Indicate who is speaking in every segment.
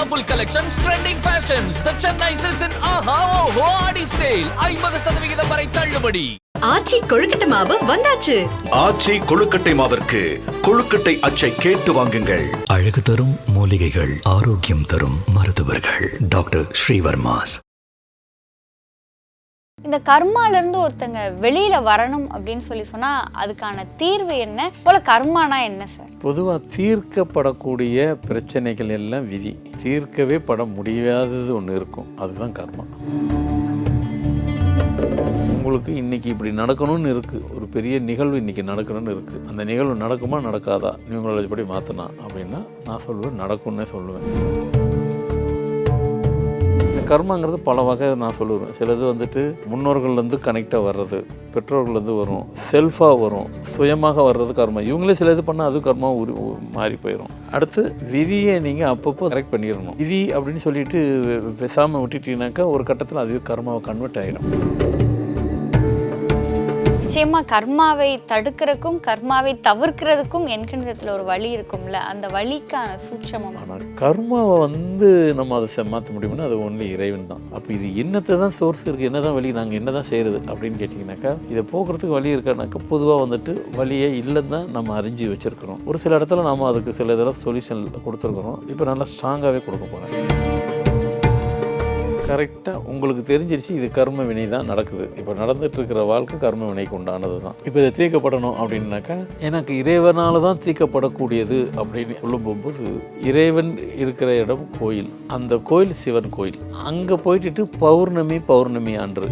Speaker 1: colorful collections, trending fashions. The Chennai Silks in Aha Oho Adi sale. ஐம்பது சதவிகிதம் வரை தள்ளுபடி.
Speaker 2: ஆச்சி கொழுக்கட்டை மாவு வந்தாச்சு.
Speaker 3: ஆச்சி கொழுக்கட்டை மாவிற்கு கொழுக்கட்டை அச்சை கேட்டு வாங்குங்கள்.
Speaker 4: அழகு தரும் மூலிகைகள் ஆரோக்கியம் தரும் மருத்துவர்கள். டாக்டர் ஸ்ரீவர்மாஸ்.
Speaker 5: இந்த கர்மாலேருந்து ஒருத்தங்க வெளியில் வரணும் அப்படின்னு சொல்லி சொன்னால் அதுக்கான தீர்வு என்ன? போல கர்மானா என்ன சார்
Speaker 6: பொதுவாக தீர்க்கப்படக்கூடிய பிரச்சனைகள் எல்லாம் விதி. தீர்க்கவே பட முடியாதது ஒன்று இருக்கும். அதுதான் கர்மா. உங்களுக்கு இன்னைக்கு இப்படி நடக்கணும்னு இருக்குது ஒரு பெரிய நிகழ்வு இன்றைக்கி நடக்கணும்னு இருக்குது அந்த நிகழ்வு நடக்குமா நடக்காதா? நியூமராலஜி இப்படி மாற்றினா அப்படின்னா நான் சொல்லுவேன் நடக்கும்னே சொல்லுவேன். கர்மாங்கிறது பல வகை நான் சொல்லுவேன். சிலது வந்துட்டு முன்னோர்கள்லேருந்து கனெக்டாக வர்றது பெற்றோர்கள்லேருந்து வரும் செல்ஃபாக வரும் சுயமாக வர்றது கர்மா. இவங்களே சில இது பண்ணால் அது கர்மா உரி மாறி போயிடும் அடுத்து விதியை நீங்கள் அப்பப்போ கரெக்ட் பண்ணிடணும். விதி அப்படின்னு சொல்லிட்டு பேசாமல் விட்டுட்டீங்கன்னாக்கா ஒரு கட்டத்தில் அது கர்மாவை கன்வெர்ட் ஆகிடும்
Speaker 5: நிச்சயமாக கர்மாவை தடுக்கிறதுக்கும் கர்மாவை தவிர்க்கிறதுக்கும் என்கின்றதுல ஒரு வழி இருக்கும்ல? அந்த வழிக்கான சூட்சமம்.
Speaker 6: ஆனால் கர்மாவை வந்து நம்ம அதை செ- மாற்ற முடியும்னா அது ஒன்லி இறைவன் தான். அப்போ இது என்னத்தை தான் சோர்ஸ் இருக்குது என்ன தான் வழி? நாங்கள் என்ன தான் செய்கிறது அப்படின்னு கேட்டிங்கனாக்கா இதை போக்குறதுக்கு வழி இருக்கானாக்கா பொதுவாக வந்துட்டு வழியே இல்லைன்னு தான் நம்ம அறிஞ்சு வச்சுருக்கிறோம். ஒரு சில இடத்துல நம்ம அதுக்கு சில இதெல்லாம் சொல்யூஷன் கொடுத்துருக்குறோம். இப்போ நல்லா ஸ்ட்ராங்காகவே கொடுக்க போகிறேன் கரெக்டாக உங்களுக்கு தெரிஞ்சிருச்சு இது கர்ம வினை தான் நடக்குது. இப்போ நடந்துட்டு இருக்கிற வாழ்க்கை கர்ம வினைக்கு உண்டானது தான் இப்போ இதை தீர்க்கப்படணும் அப்படின்னாக்கா எனக்கு இறைவனால் தான் தீர்க்கப்படக்கூடியது அப்படின்னு சொல்லும்போது போகும்போது இறைவன் இருக்கிற இடம் கோயில். அந்த கோயில் சிவன் கோயில். அங்கே போயிட்டு பௌர்ணமி பௌர்ணமி அன்று.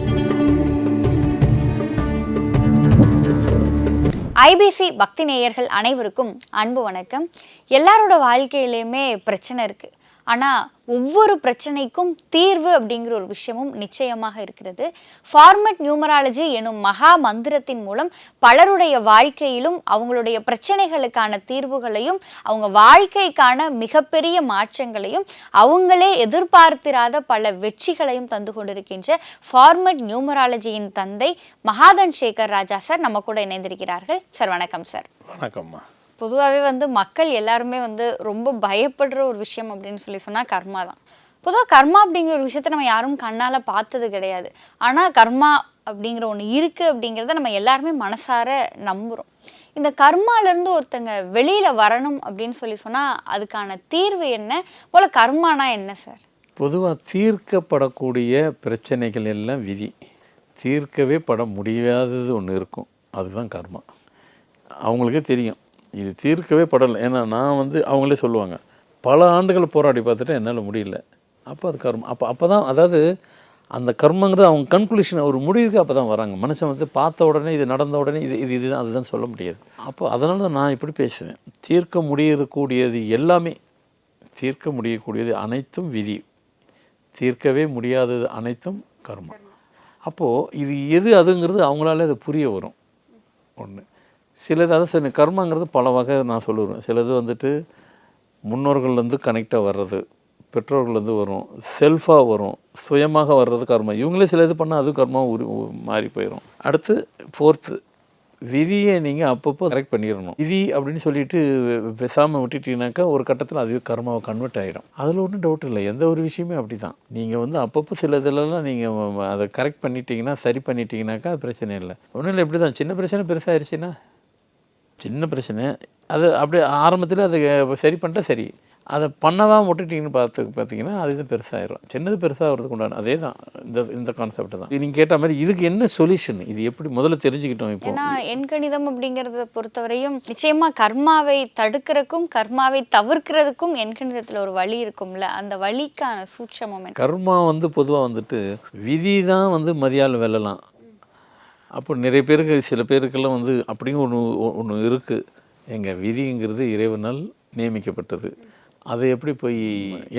Speaker 5: ஐபிசி பக்தி நேயர்கள் அனைவருக்கும் அன்பு வணக்கம். எல்லாரோட வாழ்க்கையிலையுமே பிரச்சனை இருக்குது ஆனால் ஒவ்வொரு பிரச்சனைக்கும் தீர்வு அப்படிங்கிற ஒரு விஷயமும் நிச்சயமாக இருக்கிறது. ஃபார்மட் நியூமராலஜி எனும் மகா மந்திரத்தின் மூலம் பலருடைய வாழ்க்கையிலும் அவங்களுடைய பிரச்சனைகளுக்கான தீர்வுகளையும் அவங்க வாழ்க்கைக்கான மிகப்பெரிய மாற்றங்களையும் அவங்களே எதிர்பார்த்திராத பல வெற்றிகளையும் தந்து கொண்டிருக்கின்ற ஃபார்மட் நியூமராலஜியின் தந்தை மகாதன் சேகர் ராஜா சார் நம்ம கூட இணைந்திருக்கிறார்கள். சார் வணக்கம் சார்.
Speaker 6: வணக்கம்மா.
Speaker 5: பொதுவாகவே வந்து மக்கள் எல்லாருமே வந்து ரொம்ப பயப்படுற ஒரு விஷயம் அப்படின்னு சொல்லி சொன்னால் கர்மா தான். பொதுவாக கர்மா அப்படிங்கிற ஒரு விஷயத்தை நம்ம யாரும் கண்ணால் பார்த்தது கிடையாது. ஆனால் கர்மா அப்படிங்கிற ஒன்று இருக்குது அப்படிங்கிறத நம்ம எல்லாருமே மனசார நம்புகிறோம் இந்த கர்மாலேருந்து ஒருத்தங்க வெளியில் வரணும் அப்படின்னு சொல்லி சொன்னால் அதுக்கான தீர்வு என்ன? போல் கர்மானா என்ன சார்?
Speaker 6: பொதுவாக தீர்க்கப்படக்கூடிய பிரச்சனைகள் எல்லாம் விதி. தீர்க்கவே பட முடியாதது ஒன்று இருக்கும். அதுதான் கர்மா. அவங்களுக்கே தெரியும். இது தீர்க்கவே படலை. ஏன்னா நான் வந்து அவங்களே சொல்லுவாங்க பல ஆண்டுகள் போராடி பார்த்துட்டு என்னால் முடியல. அப்போ அது கர்மம் அப்போ அப்போ தான் அதாவது அந்த கர்மங்கிறது அவங்க கன்க்ளூஷன் ஒரு முடிவுக்கு அப்போ தான் வராங்க. மனுஷன் வந்து பார்த்த உடனே இது நடந்த உடனே இது இது இதுதான் அதுதான் சொல்ல முடியாது. அப்போ அதனால தான் நான் இப்படி பேசுவேன். தீர்க்க முடியக்கூடியது எல்லாமே தீர்க்க முடியக்கூடியது அனைத்தும் விதி. தீர்க்கவே முடியாதது அனைத்தும் கர்மம். அப்போது இது எது அதுங்கிறது அவங்களால அது புரிய வரும். ஒன்று சிலது அதை சொன்ன கர்மங்கிறது பல வகை நான் சொல்லுவேன். சிலது வந்துட்டு முன்னோர்கள்லேருந்து கனெக்டாக வர்றது பெற்றோர்கள்லேருந்து வரும் செல்ஃபாக வரும் சுயமாக வர்றது கர்மா இவங்களே சில இது பண்ணால் அது கர்மா உரி மாறி போயிடும் அடுத்து ஃபோர்த்து விதியை நீங்கள் அப்பப்போ கரெக்ட் பண்ணிடணும். விதி அப்படின்னு சொல்லிட்டு பேசாமல் விட்டுட்டீங்கனாக்கா ஒரு கட்டத்தில் அதுவே கர்மாவை கன்வெர்ட் ஆகிடும் அதில் ஒன்றும் டவுட் இல்லை. எந்த ஒரு விஷயமே அப்படி தான் நீங்கள் வந்து அப்பப்போ சில இதிலலாம் நீங்கள் அதை கரெக்ட் பண்ணிட்டீங்கன்னா சரி பண்ணிட்டீங்கனாக்கா அது பிரச்சனை இல்லை. ஒன்றும் இல்லை இப்படி தான் சின்ன பிரச்சனை பெருசாகிருச்சுன்னா சின்ன பிரச்சனை. அது அப்படியே ஆரம்பத்தில் அதை சரி பண்ணிட்டா சரி. அதை பண்ணதான் விட்டுட்டீங்கன்னு பார்த்து பார்த்தீங்கன்னா அதுதான் பெருசாகிடும் சின்னது பெருசாகிறதுக்கு உண்டான அதே தான் இந்த இந்த கான்செப்ட் தான். நீங்கள் கேட்ட மாதிரி இதுக்கு என்ன சொல்யூஷன் இது எப்படி முதல்ல தெரிஞ்சுக்கிட்டோம் இப்போ?
Speaker 5: ஏன்னா எண்கணிதம் அப்படிங்கிறத பொறுத்தவரையும் நிச்சயமா கர்மாவை தடுக்கிறதுக்கும் கர்மாவை தவிர்க்கிறதுக்கும் எண்கணிதத்துல ஒரு வழி இருக்கும்ல. அந்த வழிக்கான சூட்சமம்
Speaker 6: கர்மா வந்து பொதுவாக வந்துட்டு விதி தான் வந்து மதியால் வெல்லலாம். அப்போ நிறைய பேருக்கு சில பேருக்கெல்லாம் வந்து அப்படியும் ஒன்று ஒன்று இருக்குது எங்கள் விதிங்கிறது இறைவனால் நியமிக்கப்பட்டது. அதை எப்படி போய்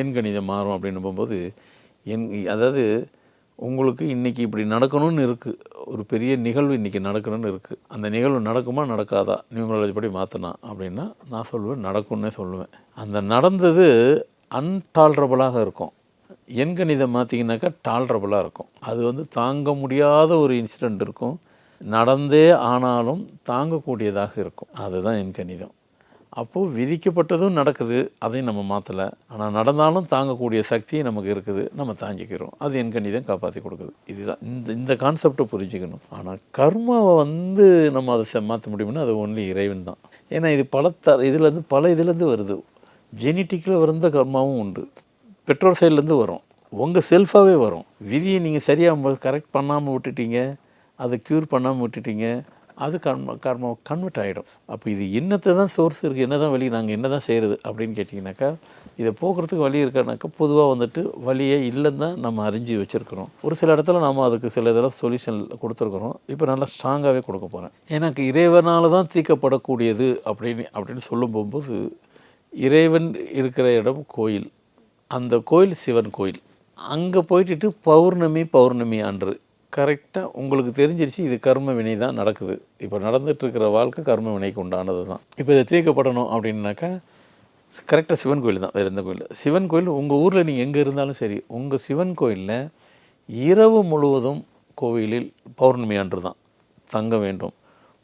Speaker 6: எண் கணிதம் மாறும் அப்படின்னு போகும்போது என் அதாவது உங்களுக்கு இன்றைக்கி இப்படி நடக்கணும்னு இருக்குது ஒரு பெரிய நிகழ்வு இன்றைக்கி நடக்கணும்னு இருக்குது அந்த நிகழ்வு நடக்குமா நடக்காதா? நியூமராலஜி படி மாற்றினா அப்படின்னா நான் சொல்லுவேன் நடக்கும்னே சொல்லுவேன். அந்த நடந்தது அன்டாலரபுளாக இருக்கும். எண் கணிதம் மாற்றிங்கனாக்கா டாலரபுளாக இருக்கும். அது வந்து தாங்க முடியாத ஒரு இன்சிடெண்ட் இருக்கும். நடந்தே ஆனாலும் தாங்கக்கூடியதாக இருக்கும். அதுதான் எண்கணிதம் அப்போது விதிக்கப்பட்டதும் நடக்குது. அதையும் நம்ம மாற்றலை ஆனால் நடந்தாலும் தாங்கக்கூடிய சக்தி நமக்கு இருக்குது. நம்ம தாங்கிக்கிறோம். அது என் கணிதம் காப்பாற்றி கொடுக்குது. இதுதான். இந்த இந்த கான்செப்டை புரிஞ்சுக்கணும். ஆனால் கர்மாவை வந்து நம்ம அதை மாற்ற முடியும்னா அது ஒன்லி இறைவன் தான். ஏன்னா இது பல த இதுலேருந்து பல இதுலேருந்து வருது. ஜெனட்டிக்கில் வந்த கர்மாவும் உண்டு. பெற்றோர் சைட்லேருந்து வரும். உங்கள் செல்ஃபாகவே வரும். விதியை நீங்கள் சரியாக கரெக்ட் பண்ணாமல் விட்டுட்டீங்க அதை க்யூர் பண்ணாமல் விட்டுட்டீங்க அது கர்ம கர்மம் கன்வெர்ட் ஆகிடும் அப்போ இது என்னத்தை தான் சோர்ஸ் இருக்குது என்ன தான் வழி நாங்கள் என்ன தான் செய்கிறது அப்படின்னு கேட்டிங்கனாக்கா இதை போக்குறதுக்கு வழி இருக்கானாக்கா பொதுவாக வந்துட்டு வழியே இல்லைன்னு தான் நம்ம அறிஞ்சு வச்சுருக்கிறோம். ஒரு சில இடத்துல நம்ம அதுக்கு சில இதெல்லாம் சொல்யூஷன் கொடுத்துருக்குறோம். இப்போ நல்லா ஸ்ட்ராங்காகவே கொடுக்க போகிறேன் எனக்கு இறைவனால் தான் தீர்க்கப்படக்கூடியது அப்படின்னு அப்படின்னு சொல்லும் போகும்போது இறைவன் இருக்கிற இடம் கோயில். அந்த கோயில் சிவன் கோயில். அங்கே போயிட்டு பௌர்ணமி பௌர்ணமி அன்று. கரெக்டாக உங்களுக்கு தெரிஞ்சிருச்சு இது கர்ம வினை தான் நடக்குது. இப்போ நடந்துகிட்ருக்கிற வாழ்க்கை கர்ம வினைக்கு உண்டானது தான். இப்போ இதை தீர்க்கப்படணும் அப்படின்னாக்கா கரெக்டாக சிவன் கோயில் தான் வேறு எந்த கோயில். சிவன் கோயில் உங்கள் ஊரில் நீங்கள் எங்கே இருந்தாலும் சரி உங்கள் சிவன் கோயிலில் இரவு முழுவதும் கோவிலில் பௌர்ணமி அன்று தான் தங்க வேண்டும்.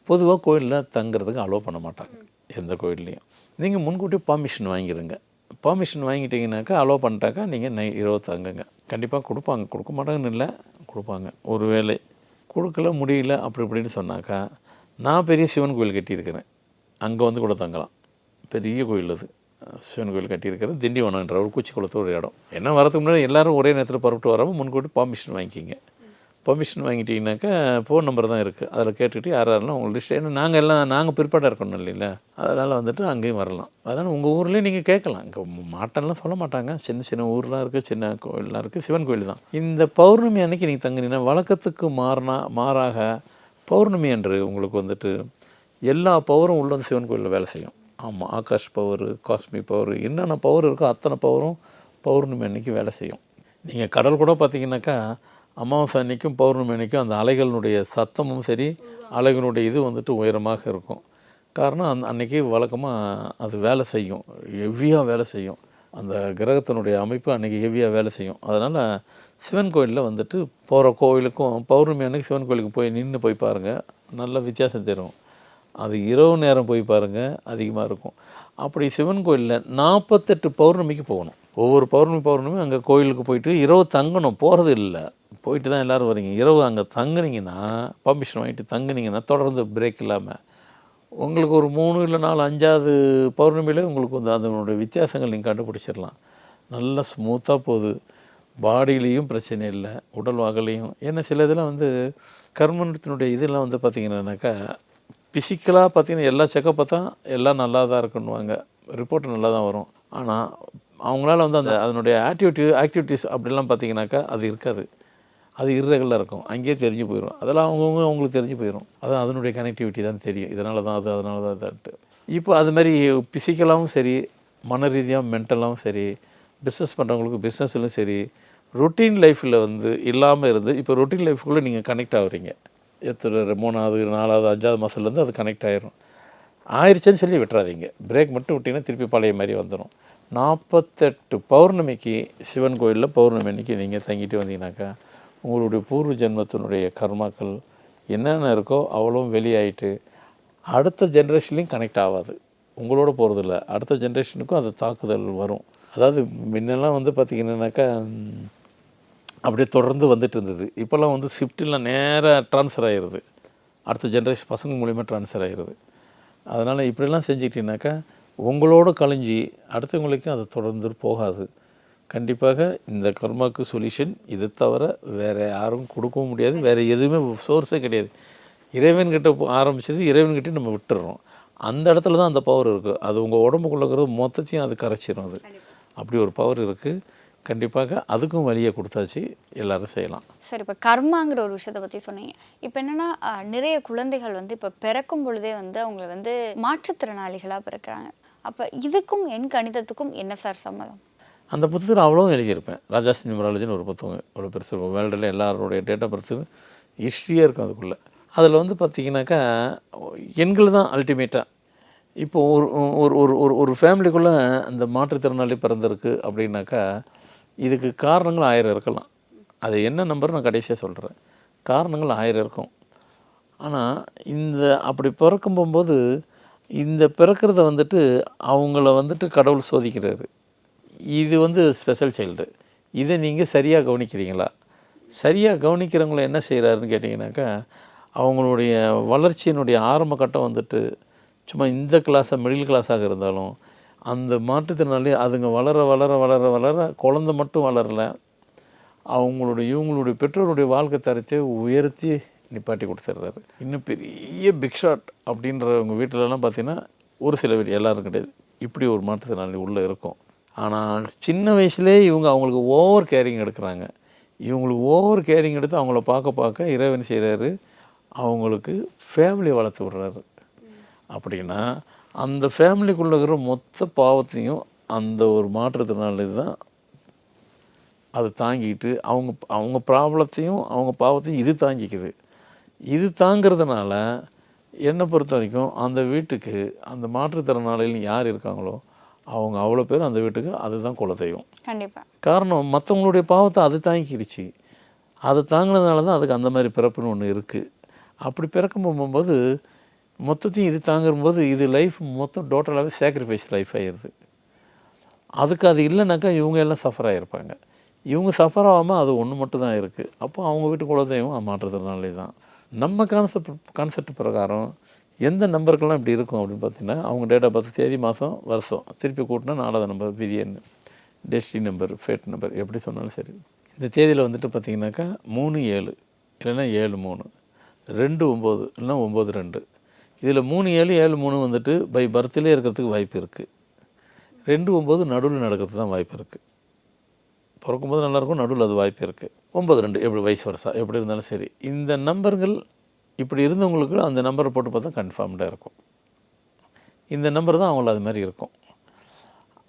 Speaker 6: பொதுவாக கோயிலில் தங்குறதுக்கு அலோவ் பண்ண மாட்டாங்க எந்த கோயில்லையும். நீங்கள் முன்கூட்டி பர்மிஷன் வாங்கிடுங்க பர்மிஷன் வாங்கிட்டீங்கனாக்கா அலோவ் பண்ணிட்டாக்கா நீங்கள் நை இரவு தங்குங்க. கண்டிப்பாக கொடுப்பாங்க. கொடுக்க மாட்டாங்கன்னு இல்லை கொடுப்பாங்க. ஒரு வேளை கொடுக்கல முடியல அப்படி இப்படின்னு சொன்னாக்கா நான் பெரிய சிவன் கோயில் கட்டியிருக்கிறேன். அங்கே வந்து கூட தங்கலாம். பெரிய கோயில் அது. சிவன் கோயில் கட்டியிருக்கிறது திண்டிவனம்ன்ற ஒரு குச்சிக்குளத்து ஒரு இடம். என்ன வரதுக்கு முன்னாடி எல்லோரும் ஒரே நேரத்தில் புறப்பட்டு வராமல் முன்கூட்டி பர்மிஷன் வாங்கிக்கிங்க. பர்மிஷன் வாங்கிட்டீங்கன்னாக்கா ஃபோன் நம்பர் தான் இருக்குது அதில் கேட்டுக்கிட்டு யார் யாரெல்லாம் உங்களுக்கு லிஸ்ட் ஏன்னா நாங்கள் எல்லாம் நாங்கள் பிற்பாடாக இருக்கணும் இல்லைங்களா? அதனால் வந்துட்டு அங்கேயும் வரலாம். அதனால் உங்கள் ஊர்லேயே நீங்கள் கேட்கலாம். இங்கே மாட்டெல்லாம் சொல்ல மாட்டாங்க. சின்ன சின்ன ஊர்லாம் இருக்குது சின்ன கோயிலெலாம் இருக்குது சிவன் கோயில் தான். இந்த பௌர்ணமி அன்னைக்கு நீங்கள் தங்கினீங்கன்னா வழக்கத்துக்கு மாறினா மாறாக பௌர்ணமி அன்று உங்களுக்கு வந்துட்டு எல்லா பவரும் உள்ள வந்து சிவன் கோயிலில் வேலை செய்யும். ஆமாம் ஆகாஷ் பவர் காஸ்மிக் பவர் என்னென்ன பவர் இருக்கோ அத்தனை பவரும் பௌர்ணமி அன்னைக்கு வேலை செய்யும். நீங்கள் கடல் கூட பார்த்தீங்கன்னாக்கா அமாவாசை அன்னைக்கும் பௌர்ணமி அன்னைக்கும் அந்த அலைகளினுடைய சத்தமும் சரி அலைகளுடைய இது வந்துட்டு உயரமாக இருக்கும். காரணம் அந் அன்னைக்கு வழக்கமாக அது வேலை செய்யும். ஹெவியாக வேலை செய்யும். அந்த கிரகத்தினுடைய அமைப்பு அன்றைக்கி ஹெவியாக வேலை செய்யும். அதனால் சிவன் கோயிலில் வந்துட்டு போகிற கோவிலுக்கும் பௌர்ணமி அன்னைக்கு சிவன் கோயிலுக்கு போய் நின்று போய் பாருங்கள் நல்ல வித்தியாசம் தெரியும். அது இரவு நேரம் போய் பாருங்கள் அதிகமாக இருக்கும். அப்படி சிவன் கோயிலில் நாற்பத்தெட்டு பௌர்ணமிக்கு போகணும். ஒவ்வொரு பௌர்ணமி பௌர்ணமி அங்கே கோயிலுக்கு போயிட்டு இரவு தங்கணும். போகிறது இல்லை. போயிட்டு தான் எல்லோரும் வரீங்க. இரவு அங்கே தங்குனீங்கன்னா பர்மிஷன் வாங்கிட்டு தங்குனீங்கன்னா தொடர்ந்து பிரேக் இல்லாமல் உங்களுக்கு ஒரு மூணு இல்லை நாலு அஞ்சாவது பௌர்ணமியிலே உங்களுக்கு வந்து அதனுடைய வித்தியாசங்கள் நீங்கள் கண்டுபிடிச்சிடலாம். நல்லா ஸ்மூத்தாக போகுது. பாடியிலையும் பிரச்சனை இல்லை உடல் வாகலையும். ஏன்னா சில இதெல்லாம் வந்து கர்மணத்தினுடைய இதெல்லாம் வந்து பார்த்திங்கன்னாக்கா ஃபிசிக்கலாக பார்த்தீங்கன்னா எல்லா செக்கப்பை தான் எல்லாம் நல்லா தான் இருக்குன்னுவாங்க. ரிப்போர்ட் நல்லா தான் வரும். ஆனால் அவங்களால வந்து அந்த அதனுடைய ஆக்டிவிட்டி ஆக்டிவிட்டீஸ் அப்படிலாம் பார்த்திங்கனாக்கா அது இருக்காது. அது இர்ரெகுலராக இருக்கும். அங்கேயே தெரிஞ்சு போயிடும் அதெல்லாம் அவங்கவுங்க அவங்களுக்கு தெரிஞ்சு போயிடும் அதான் அதனுடைய கனெக்டிவிட்டி தான் தெரியும். இதனால தான் அது அதனால தான் இதான்ட்டு. இப்போ அது மாதிரி ஃபிசிக்கலாகவும் சரி மன ரீதியாக மென்டலாகவும் சரி பிஸ்னஸ் பண்ணுறவங்களுக்கு பிஸ்னஸ்லையும் சரி ரொட்டீன் லைஃப்பில் வந்து இல்லாமல் இருந்து இப்போ ரொட்டீன் லைஃப்குள்ளே நீங்கள் கனெக்ட் ஆகுறீங்க. எத்தனை மூணாவது நாலாவது அஞ்சாவது மாதத்துலேருந்து அது கனெக்ட் ஆயிரும். ஆயிடுச்சுன்னு சொல்லி விட்டுறாதீங்க. பிரேக் மட்டும் விட்டிங்கன்னா திருப்பி பழைய மாதிரி வந்துடும் நாற்பத்தெட்டு பௌர்ணமிக்கு சிவன் கோயிலில் பௌர்ணமி அன்னைக்கு நீங்கள் தங்கிட்டு வந்தீங்கன்னாக்கா உங்களுடைய பூர்வ ஜென்மத்தினுடைய கர்மாக்கள் என்னென்ன இருக்கோ அவ்வளோவும் வெளியாயிட்டு அடுத்த ஜென்ரேஷன்லேயும் கனெக்ட் ஆகாது. உங்களோட போகிறதில்ல அடுத்த ஜென்ரேஷனுக்கும் அது தாக்குதல் வரும். அதாவது முன்னெல்லாம் வந்து பார்த்திங்கன்னாக்கா அப்படியே தொடர்ந்து வந்துட்டு இருந்தது. இப்போல்லாம் வந்து ஷிஃப்ட்டில் நேராக ட்ரான்ஸ்ஃபர் ஆகிடுது அடுத்த ஜென்ரேஷன் பசங்க மூலிமா ட்ரான்ஸ்ஃபர் ஆகிடுது அதனால் இப்படிலாம் செஞ்சுக்கிட்டீங்கன்னாக்கா உங்களோட கழிஞ்சி அடுத்தவங்களுக்கும் அது தொடர்ந்து போகாது. கண்டிப்பாக இந்த கர்மாக்கு சொல்யூஷன் இது தவிர வேறு யாரும் கொடுக்கவும் முடியாது. வேறு எதுவுமே சோர்ஸே கிடையாது. இறைவன்கிட்ட ஆரம்பிச்சது இறைவன்கிட்ட நம்ம விட்டுறோம். அந்த இடத்துல தான் அந்த பவர் இருக்குது அது உங்கள் உடம்புக்குள்ள மொத்தத்தையும் அது கரைச்சிரும் அது. அப்படி ஒரு பவர் இருக்குது கண்டிப்பாக அதுக்கும் வழியை கொடுத்தாச்சு. எல்லாரும் செய்யலாம்.
Speaker 5: சரி இப்போ கர்மாங்கிற ஒரு விஷயத்தை பற்றி சொன்னீங்க. இப்போ என்னன்னா நிறைய குழந்தைகள் வந்து இப்போ பிறக்கும் பொழுதே வந்து அவங்க வந்து மாற்றுத்திறனாளிகளாக பிறக்கிறாங்க. அப்போ இதுக்கும் என் கணிதத்துக்கும் என்ன சார் சம்மதம்?
Speaker 6: அந்த புத்தகத்தில் அவ்வளோ எழுதியிருப்பேன். ராஜாஸ் நியூமராலஜின்னு ஒரு புத்தகம் ஒரு பெருசு இருக்கும் வேர்ல்டில் எல்லாருடைய டேட்டா பர்த்தும் ஹிஸ்ட்ரியாக இருக்கும் அதுக்குள்ளே. அதில் வந்து பார்த்திங்கனாக்கா எண்கள் தான் அல்டிமேட்டாக இப்போ ஒரு ஒரு ஒரு ஒரு ஒரு ஃபேமிலிக்குள்ளே அந்த மாற்றுத்திறனாளி பிறந்திருக்கு அப்படின்னாக்கா இதுக்கு காரணங்கள் ஆயிரம் இருக்கலாம். அது என்ன நம்பர் நான் கடைசியாக சொல்கிறேன் காரணங்கள் ஆயிரம் இருக்கும். ஆனால் இந்த அப்படி பிறக்கும் போகும்போது இந்த பிறக்கிறத வந்துட்டு அவங்கள வந்துட்டு கடவுள் சோதிக்கிறாரு. இது வந்து ஸ்பெஷல் சைல்டு இதை நீங்கள் சரியாக கவனிக்கிறீங்களா? சரியாக கவனிக்கிறவங்கள என்ன செய்கிறாருன்னு கேட்டிங்கனாக்கா அவங்களுடைய வளர்ச்சியினுடைய ஆரம்ப கட்டம் வந்துட்டு சும்மா இந்த கிளாஸாக மிடில் கிளாஸாக இருந்தாலும் அந்த மாற்றுத்திறனாளி அதுங்க வளர வளர வளர வளர குழந்த மட்டும் வளரல. அவங்களுடைய இவங்களுடைய பெற்றோருடைய வாழ்க்கை தரத்தை உயர்த்தி நிப்பாட்டி கொடுத்துட்றாரு இன்னும் பெரிய பிக் ஷாட் அப்படின்றவங்க வீட்டிலலாம் பார்த்திங்கன்னா ஒரு சில வீடு எல்லோரும் கிடையாது இப்படி ஒரு மாற்றுத்திறனாளி உள்ளே இருக்கும். ஆனால் சின்ன வயசுலேயே இவங்க அவங்களுக்கு ஓவர் கேரிங் எடுக்கிறாங்க. இவங்களுக்கு ஓவர் கேரிங் எடுத்து அவங்கள பார்க்க பார்க்க இறைவன் செய்கிறாரு அவங்களுக்கு ஃபேமிலி வளர்த்து விடுறாரு. அப்படின்னா அந்த ஃபேமிலிக்குள்ளே இருக்கிற மொத்த பாவத்தையும் அந்த ஒரு மாற்றுத்திறனாளி தான் அதை தாங்கிட்டு அவங்க அவங்க ப்ராப்ளத்தையும் அவங்க பாவத்தையும் இது தாங்கிக்குது. இது தாங்கிறதுனால என்னை பொறுத்த வரைக்கும் அந்த வீட்டுக்கு அந்த மாற்றுத்திறனாளிகள் யார் இருக்காங்களோ அவங்க அவ்வளோ பேர் அந்த வீட்டுக்கு அதுதான் குலதெய்வம்.
Speaker 5: கண்டிப்பா.
Speaker 6: காரணம் மற்றவங்களுடைய பாவத்தை அது தாங்கிக்கிடுச்சு. அதை தாங்கினதுனால தான் அதுக்கு அந்த மாதிரி பிறப்புன்னு ஒன்று இருக்குது அப்படி பிறக்கும் போகும்போது மொத்தத்தையும் இது தாங்கும்போது இது லைஃப் மொத்தம் டோட்டலாகவே சாக்ரிஃபைஸ் லைஃப் ஆயிடுது. அதுக்கு அது இல்லைனாக்கா இவங்க எல்லாம் சஃபர் ஆகிருப்பாங்க இவங்க சஃபர் ஆகாமல் அது ஒன்று மட்டும் தான் இருக்குது அப்போ அவங்க வீட்டு குலதெய்வம் மாற்றுறதுனாலே தான் நம்ம கான்செப்ட் கான்செப்ட் பிரகாரம் எந்த நம்பருக்கெல்லாம் இப்படி இருக்கும் அப்படின்னு பார்த்தீங்கன்னா அவங்க டேட் ஆஃப் பர்த் தேதி மாதம் வருஷம். திருப்பி கூட்டினா நாலாவது நம்பர் பிரியன் டெஸ்டி நம்பர் ஃபேட் நம்பர் எப்படி சொன்னாலும் சரி. இந்த தேதியில் வந்துட்டு பார்த்திங்கனாக்கா மூணு ஏழு. இல்லைன்னா ஏழு மூணு. ரெண்டு ஒம்பது. இல்லைன்னா ஒம்பது ரெண்டு. இதில் மூணு ஏழு ஏழு மூணு வந்துட்டு பை பர்த்லேயே இருக்கிறதுக்கு வாய்ப்பு இருக்குது ரெண்டு ஒம்பது நடுவில் நடக்கிறதுக்கு தான் வாய்ப்பு இருக்குது பிறக்கும்போது நல்லாயிருக்கும் நடுவில் அது வாய்ப்பு இருக்குது ஒம்பது ரெண்டு எப்படி வயசு வருஷா எப்படி இருந்தாலும் சரி. இந்த நம்பர்கள் இப்படி இருந்தவங்களுக்கு அந்த நம்பரை போட்டு பார்த்தா கன்ஃபார்ம்டாக இருக்கும். இந்த நம்பர் தான் அவங்கள அது மாதிரி இருக்கும்.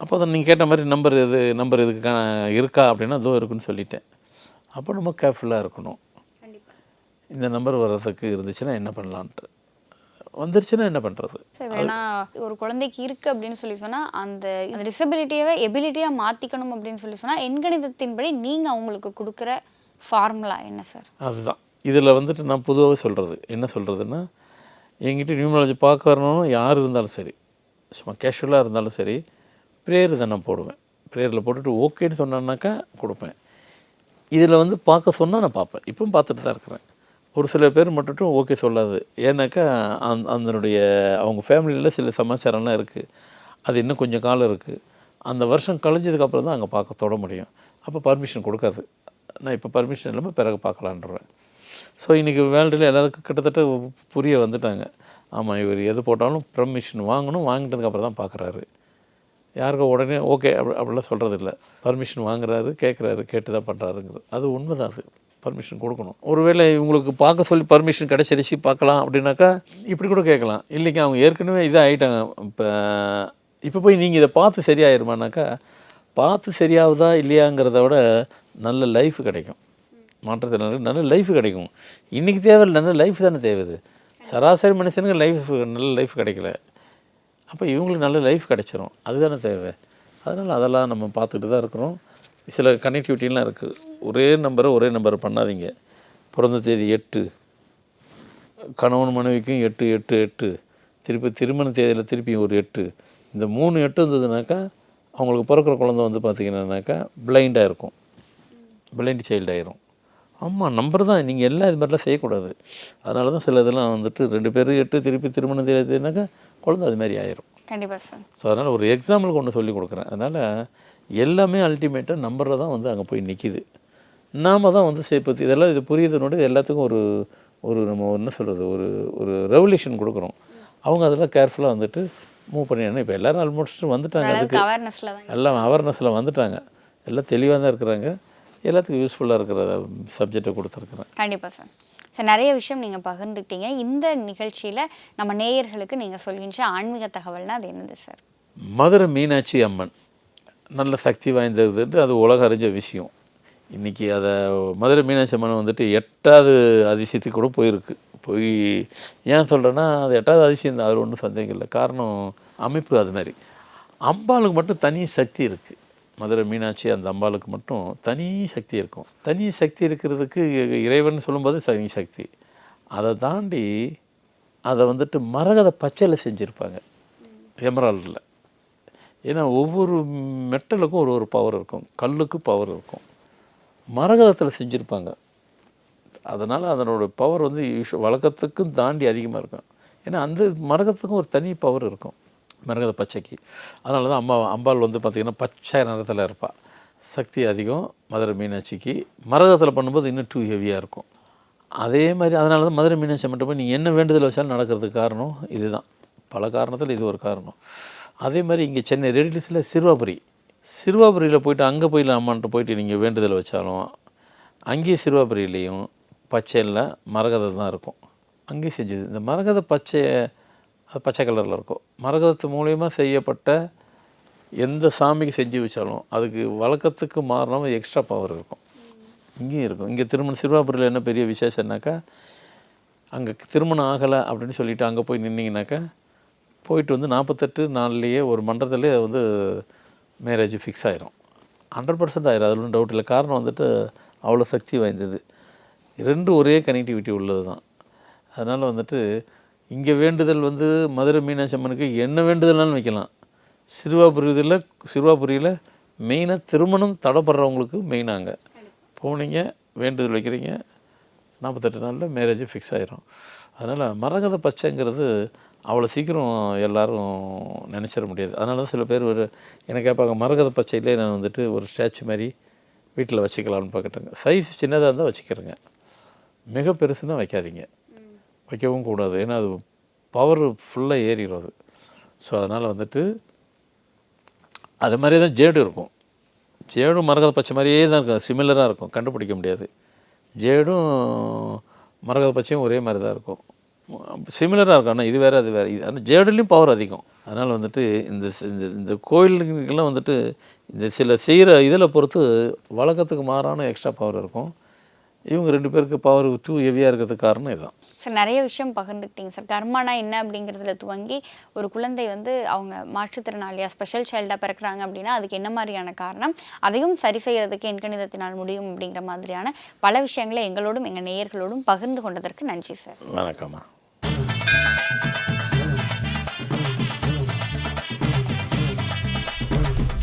Speaker 6: அப்போ தான் நீங்கள் கேட்ட மாதிரி நம்பர் எது நம்பர் இதுக்கு இருக்கா அப்படின்னா அதோ இருக்குன்னு சொல்லிட்டேன். அப்போ நம்ம கேர்ஃபுல்லாக இருக்கணும். இந்த நம்பர் வர்றதுக்கு இருந்துச்சுன்னா என்ன பண்ணலான்ட்டு. வந்துருச்சுன்னா என்ன பண்ணுறது
Speaker 5: சரி வேணா ஒரு குழந்தைக்கு இருக்கு அப்படின்னு சொல்லி சொன்னா அந்த அந்த டிசபிலிட்டியவே எபிலிட்டியா மாத்திக்கணும் அப்படின்னு சொல்லி சொன்னா எண்கணிதத்தின்படி நீங்க அவங்களுக்கு கொடுக்குற ஃபார்முலா என்ன சார்?
Speaker 6: அதுதான். இதில் வந்துட்டு நான் பொதுவாக சொல்கிறது என்ன சொல்கிறதுன்னா எங்கிட்ட நியூமராலஜி பார்க்க வரணும்னு யார் இருந்தாலும் சரி சும்மா கேஷுவலாக இருந்தாலும் சரி ப்ரேயர் தான் நான் போடுவேன். ப்ரேயரில் போட்டுட்டு ஓகேன்னு சொன்னான்னாக்கா கொடுப்பேன். இதில் வந்து பார்க்க சொன்னால் நான் பார்ப்பேன். இப்பவும் பார்த்துட்டு தான் இருக்கிறேன். ஒரு சில பேர் மட்டும் ஓகே சொல்லாது. ஏன்னாக்கா அந் அதனுடைய அவங்க ஃபேமிலியில் சில சமாச்சாரம்லாம் இருக்குது அது இன்னும் கொஞ்சம் காலம் இருக்குது அந்த வருஷம் கழிஞ்சதுக்கப்புறம் தான் அங்கே பார்க்க தொட முடியும். அப்போ பர்மிஷன் கொடுக்காது. நான் இப்போ பர்மிஷன் இல்லாமல் பிறகு பார்க்கலான்றேன் ஸோ இன்றைக்கி வேர்ல்டில் எல்லாருக்கும் கிட்டத்தட்ட புரிய வந்துட்டாங்க. ஆமாம் இவர் எது போட்டாலும் பர்மிஷன் வாங்கணும் வாங்கிட்டதுக்கப்புறம் தான் பார்க்குறாரு யாருக்கும் உடனே ஓகே அப்படி அப்படிலாம் சொல்கிறது இல்லை பர்மிஷன் வாங்குறாரு கேட்குறாரு கேட்டு தான் பண்ணுறாருங்கிறது அது உண்மைதான் சார். பர்மிஷன் கொடுக்கணும். ஒருவேளை இவங்களுக்கு பார்க்க சொல்லி பர்மிஷன் கிடைச்சிருச்சு பார்க்கலாம் அப்படின்னாக்கா இப்படி கூட கேட்கலாம். இல்லைங்க அவங்க ஏற்கனவே இதாக ஆகிட்டாங்க இப்போ இப்போ போய் நீங்கள் இதை பார்த்து சரியாயிருமானாக்கா பார்த்து சரியாகுதா இல்லையாங்கிறத விட நல்ல லைஃப் கிடைக்கும். மாற்றத்தினருக்கு நல்ல லைஃப் கிடைக்கும். இன்றைக்கி தேவை நல்ல லைஃப் தானே தேவை சராசரி மனுஷனுக்கு லைஃப் நல்ல லைஃப் கிடைக்கல. அப்போ இவங்களுக்கு நல்ல லைஃப் கிடைச்சிரும். அதுதானே தேவை. அதனால் அதெல்லாம் நம்ம பார்த்துக்கிட்டு தான் இருக்கிறோம். சில கனெக்டிவிட்டிலாம் இருக்குது ஒரே நம்பரை ஒரே நம்பர் பண்ணாதீங்க. பிறந்த தேதி எட்டு. கணவன் மனைவிக்கும் எட்டு எட்டு எட்டு. திருப்பி திருமண தேதியில் திருப்பி ஒரு எட்டு. இந்த மூணு எட்டு இருந்ததுனாக்கா அவங்களுக்கு பிறக்கிற குழந்தை வந்து பார்த்திங்கன்னாக்கா பிளைண்டாக இருக்கும். பிளைண்ட் சைல்டு ஆயிரும். ஆமாம் நம்பர் தான். நீங்கள் எல்லாம் இது மாதிரிலாம் செய்யக்கூடாது. அதனால தான் சில இதெல்லாம் வந்துட்டு ரெண்டு பேரும் எட்டு திருப்பி திருமண தேதினாக்கா குழந்தை அது மாதிரி ஆயிரும்.
Speaker 5: கண்டிப்பா சார்
Speaker 6: ஸோ அதனால் ஒரு எக்ஸாம்பிள் கொண்டு சொல்லி கொடுக்குறேன். அதனால் எல்லாமே அல்டிமேட்டாக நம்பரில் தான் வந்து அங்கே போய் நிற்கிது நாம தான் வந்து சேர்ப்பது இதெல்லாம் இது புரியுதுனோட எல்லாத்துக்கும் ஒரு ஒரு நம்ம என்ன சொல்கிறது ஒரு ஒரு ரெவல்யூஷன் கொடுக்குறோம். அவங்க அதெல்லாம் கேர்ஃபுல்லாக வந்துட்டு மூவ் பண்ணிடணும் இப்போ எல்லோரும் ஆல்மோஸ்ட் வந்துட்டாங்க அதுக்கு. எல்லாம் அவேர்னஸில் வந்துட்டாங்க. எல்லாம் தெளிவாக தான் இருக்கிறாங்க. எல்லாத்துக்கும் யூஸ்ஃபுல்லாக இருக்கிற சப்ஜெக்டை கொடுத்துருக்குறேன்.
Speaker 5: கண்டிப்பா சார் சார் நிறைய விஷயம் நீங்க பகிர்ந்துக்கிட்டீங்க. இந்த நிகழ்ச்சியில நம்ம நேயர்களுக்கு நீங்க சொல்கின்ற ஆன்மீக தகவல்னா அது என்னது சார்
Speaker 6: மதுரை மீனாட்சி அம்மன். நல்ல சக்தி வாய்ந்தது அது உலக அறிஞ்ச விஷயம். இன்றைக்கி அதை மதுரை மீனாட்சி அம்மன் வந்துட்டு எட்டாவது அதிசயத்துக்கு கூட போயிருக்கு. போய் ஏன் சொல்கிறேன்னா அது எட்டாவது அதிசயம் தான். அது ஒன்றும் சந்தேகம் இல்லை. காரணம் அமைப்பு அது மாதிரி. அம்பாளுக்கு மட்டும் தனி சக்தி இருக்குது மதுரை மீனாட்சி அந்த அம்பாளுக்கு மட்டும் தனி சக்தி இருக்கும். தனி சக்தி இருக்கிறதுக்கு இறைவன் சொல்லும்போது தனி சக்தி. அதை தாண்டி அதை வந்துட்டு மரகத பச்சையில் செஞ்சுருப்பாங்க. எமரால்டில். ஏன்னா ஒவ்வொரு மெட்டலுக்கும் ஒரு ஒரு பவர் இருக்கும். கல்லுக்கு பவர் இருக்கும். மரகதத்தில் செஞ்சுருப்பாங்க. அதனால் அதனோட பவர் வந்து யூஷு வழக்கத்துக்கும் தாண்டி அதிகமாக இருக்கும். ஏன்னா அந்த மரகத்துக்கும் ஒரு தனி பவர் இருக்கும். மரகத பச்சைக்கு. அதனால தான் அம்மா அம்பாள் வந்து பார்த்திங்கன்னா பச்சை நிறத்தில் இருப்பாள் சக்தி அதிகம் மதுரை மீனாட்சிக்கு. மரகதத்தில் பண்ணும்போது இன்னும் டூ ஹெவியாக இருக்கும். அதே மாதிரி அதனால தான் மதுரை மீனாட்சி மட்டும் போய் நீங்கள் என்ன வேண்டுதல் வச்சாலும் நடக்கிறதுக்கு காரணம் இதுதான். பல காரணத்தில் இது ஒரு காரணம். அதே மாதிரி இங்கே சென்னை ரெடிலிஸில் சிறுவாபுரி. சிறுவாபுரியில் போயிட்டு அங்கே போய் அம்மான்ட்டு போயிட்டு நீங்கள் வேண்டுதல் வச்சாலும் அங்கேயும் சிறுவாபுரியிலையும் பச்சையில் மரகதை தான் இருக்கும். அங்கேயும் செஞ்சது. இந்த மரகத பச்சை அது பச்சை கலரில் இருக்கும். மரகதத்து மூலயமா செய்யப்பட்ட எந்த சாமிக்கு செஞ்சு வச்சாலும் அதுக்கு வழக்கத்துக்கு மாறினாமல் எக்ஸ்ட்ரா பவர் இருக்கும். இங்கேயும் இருக்கும். இங்கே திருமணம் சிறுவாபுரியில் என்ன பெரிய விசேஷம்னாக்கா அங்கே திருமணம் ஆகலை அப்படின்னு சொல்லிவிட்டு அங்கே போய் நின்னீங்கனாக்கா போயிட்டு வந்து நாற்பத்தெட்டு நாள்லேயே ஒரு மண்டலத்திலே வந்து மேரேஜ் ஃபிக்ஸ் ஆயிரும். ஹண்ட்ரட் பர்சன்ட் ஆயிரும். அதில் ஒன்றும் டவுட் இல்லை. காரணம் வந்துட்டு அவ்வளோ சக்தி வாய்ந்தது. ரெண்டும் ஒரே கனெக்டிவிட்டி உள்ளது தான் அதனால் வந்துட்டு இங்கே வேண்டுதல் வந்து மதுரை மீனாட்சி அம்மனுக்கு என்ன வேண்டுதல்னாலும் வைக்கலாம். சிறுவாபுரியில் சிறுவாபுரியில் மெயினாக திருமணம் தடைப்படுறவங்களுக்கு மெயினாங்க போனீங்க வேண்டுதல் வைக்கிறீங்க நாற்பத்தெட்டு நாளில் மேரேஜ் ஃபிக்ஸ் ஆயிரும். அதனால் மரகத பச்சைங்கிறது அவ்வளோ சீக்கிரம் எல்லோரும் நினச்சிட முடியாது. அதனால தான் சில பேர் ஒரு எனக்கு கேட்பாங்க மரகத பச்சையிலே நான் வந்துட்டு ஒரு ஸ்டாச்சு மாதிரி வீட்டில் வச்சுக்கலாம்னு பார்க்கட்டுங்க. சைஸ் சின்னதாக இருந்தால் வச்சுக்கிறேங்க. மிக பெருசுன்னா வைக்காதீங்க. வைக்கவும் கூடாது. ஏன்னா அது பவர் ஃபுல்லாக ஏறிடும் அது. ஸோ அதனால் வந்துட்டு அது மாதிரியே தான் ஜேடு இருக்கும். ஜேடும் மரகத பச்சை மாதிரியே தான் இருக்கும். சிமிலராக இருக்கும். கண்டுபிடிக்க முடியாது. ஜேடும் மரகத பச்சையும் ஒரே மாதிரி தான் இருக்கும். சிமிலராக இருக்கும். ஆனால் இது வேறு அது வேறு. இது ஆனால் ஜேடுலேயும் பவர் அதிகம். அதனால் வந்துட்டு இந்த இந்த இந்த கோயிலுக்கெல்லாம் வந்துட்டு இந்த சில செய்கிற இதில் பொறுத்து வழக்கத்துக்கு மாறான எக்ஸ்ட்ரா பவர் இருக்கும். இவங்க ரெண்டு பேருக்கு பவர் டூ ஹெவியாக இருக்கிறதுக்கு காரணம் இதுதான்
Speaker 5: சார் நிறைய விஷயம் பகிர்ந்துக்கிட்டீங்க சார் கர்மானா என்ன அப்படிங்கிறதுல துவங்கி ஒரு குழந்தை வந்து அவங்க மாற்றுத்திறனாளியா ஸ்பெஷல் சைல்டாக பிறக்கிறாங்க அப்படின்னா அதுக்கு என்ன மாதிரியான காரணம்? அதையும் சரி செய்யறதுக்கு எண்கணிதத்தினால் முடியும் அப்படிங்கிற மாதிரியான பல விஷயங்களை எங்களோடும் எங்கள் நேயர்களோடும் பகிர்ந்து கொண்டதற்கு நன்றி சார்
Speaker 6: வணக்கம்மா.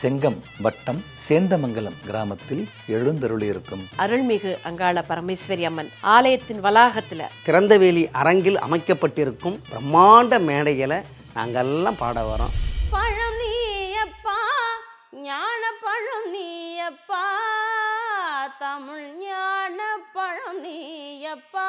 Speaker 4: செங்கம் வட்டம் சேந்தமங்கலம் கிராமத்தில் எழுந்தருளியிருக்கும்.
Speaker 7: அருள்மிகு அங்காள பரமேஸ்வரி அம்மன் ஆலயத்தின் வளாகத்துல
Speaker 8: திறந்தவேலி அரங்கில் அமைக்கப்பட்டிருக்கும் பிரம்மாண்ட மேடைகளை நாங்கள்லாம் பாட வரோம்.
Speaker 9: பழம் நீயப்பா ஞான பழம் நீயப்பா தமிழ் ஞான பழம் நீயப்பா.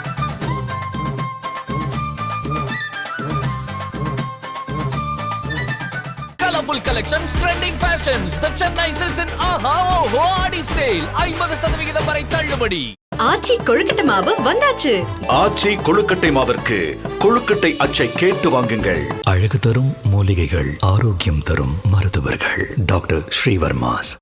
Speaker 7: சந்திக்கிறேன்
Speaker 1: colourful collections trending fashions the Chennai சில்க்ஸின் ஆஹா ஓஹோ ஆடி சேல் ஐம்பது சதவிகிதம் வரை தள்ளுபடி.
Speaker 2: ஆச்சி கொழுக்கட்டை மாவு வந்தாச்சு.
Speaker 3: ஆச்சி கொழுக்கட்டை மாவிற்கு கொழுக்கட்டை அச்சை கேட்டு வாங்குங்கள்.
Speaker 4: அழகு தரும் மூலிகைகள் ஆரோக்கியம் தரும் மருத்துவர்கள். டாக்டர் ஸ்ரீவர்மாஸ்.